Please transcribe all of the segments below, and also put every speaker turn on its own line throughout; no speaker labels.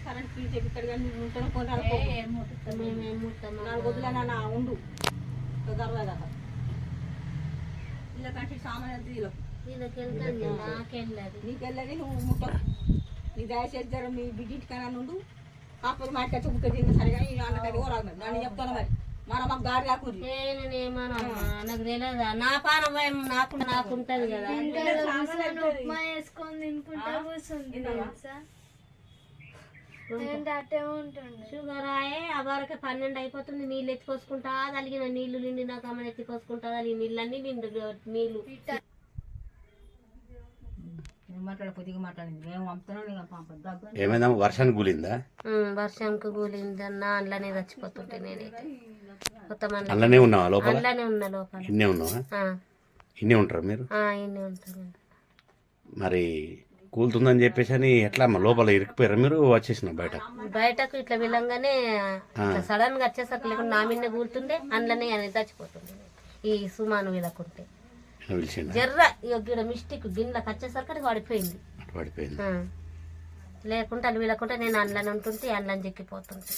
Current fee చెప్తాడు కానీ నువ్వు ఉంటాను కొన్ని ఉండు గర్వే కదా ఇలా కంటే సామాన్
నాకెళ్ళదు
నీకు నువ్వు ముట్ట నీ దయచేసి జర మీ బిడ్డింటికైనా నుండు కాకపోతే మా ఇంటికి బుక్క తిన్న సరిగా నన్ను చెప్తాను మరి మన మాకు దారి కాకూడదు
నాకు తెలియదా నా పానం భయం నాకు నాకుంటది కదా షుగర్ ఆయే ఆ వరకు పన్నెండు అయిపోతుంది. నీళ్ళు ఎత్తుకోసుకుంటా తలిగిన నీళ్ళు నిండి నాకు అమ్మని ఎత్తుకోసుకుంటా తలిగి నీళ్ళన్నీ నిండు నీళ్ళు.
ఏమైందమ్మా? వర్షానికి కూలిందా?
ఉమ్, వర్షంకు కూలిందన్న అందులోనే చచ్చిపోతుంటే నేనైతే. మొత్తం అందులో-
అందులోనే ఉన్నావా లోపల?
అందులోనే ఉన్నా లోపల.
ఇన్నే ఉన్నావా?
ఆ,
ఇన్నే ఉంటారా మీరు?
ఆ, ఇన్ని ఉంటాను.
మరి కూలుతుందని చెప్పేసి అని ఎట్లా లోపల ఇరికిపోయారా? మీరు వచ్చేసిన బయట
బయటకు ఇట్లా వెళ్ళంగానే సడన్గా వచ్చేసరికి లేకుండా నా మీద కూలుతుండే అందులోనే అనేది చచ్చిపోతుండే. ఈ సుమాను వీళ్ళకుంటే. జర్ర ఇక గిడ మిస్టేక్ గిన్నెలకు వచ్చేసరికి అది పడిపోయింది
పడిపోయింది.
లేకుంటే అది వీళ్ళకుంటే నేను అందులోనే ఉంటుంటే అందులోని చెక్కిపోతుంటే.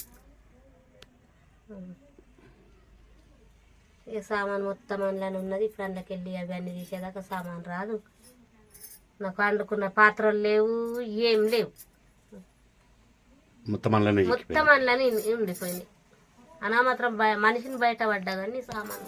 ఇక సామాన్ మొత్తం అందులోనే ఉన్నది. ఇప్పుడు అందులోకి వెళ్ళి అవి అన్ని తీసేదాకా సామాన్ రాదు. నాకు వండుకున్న పాత్రలు లేవు ఏం లేవు.
మొత్తం అందులోనే
మొత్తం అందులోనే అనా మాత్రం బయ మనిషిని బయట పడ్డా కానీ సామాన్